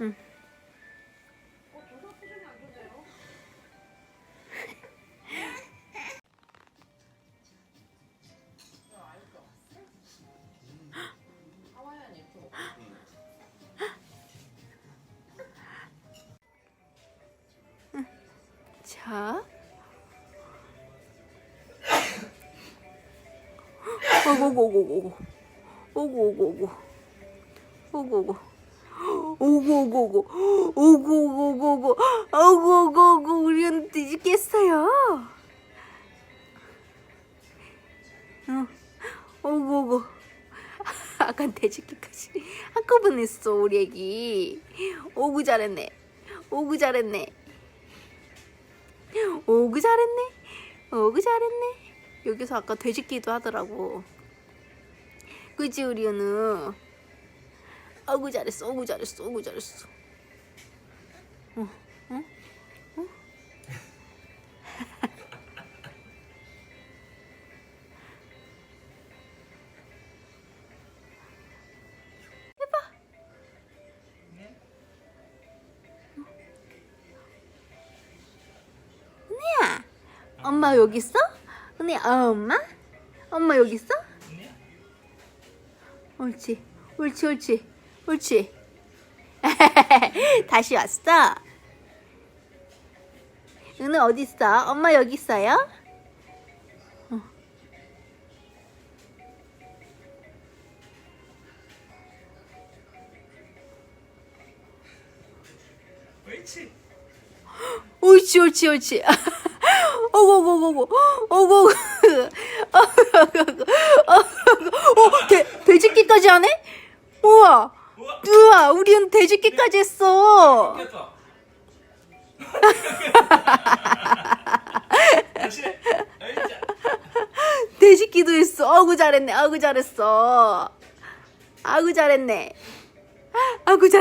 응. 어, 조사 표정이 안 좋네요. 야, 알까? 하와이안 유튜브. 자. 오고고고고. 오고오고고. 오고오고. 오고 오고고. 오고 오고고. 오고오고고. 우리는 뒤집겠어요. 응. 오고오고. 아까 돼지기까지 한꺼번에 했어 우리 애기. 오구 잘했네. 오구 잘했네. 오구 잘했네. 오구 잘했네. 여기서 아까 돼지기도 하더라고. 그지 우리 은우. 오구 잘했어. 오구 잘했어. 오구 잘했어. 어, 어, 어? 은혜야. 엄마 여기 있어? 은혜 엄마? 엄마 여기 있어? 옳지, 옳지, 옳지, 옳지. 다시 왔어. 은혜 어디 있어? 엄마 여기 있어요? 어. 옳지. 옳지, 옳지, 옳지. 어고고고고, 어고고, 어고고고, 어고고, 어, 돼, 돼지끼까지 하네? 우와, 우와. 우리는 돼지끼까지 했어. 다시. 돼지끼도 했어. 어구 잘했네. 어구 잘했어. 아구 잘했네. 아구 잘.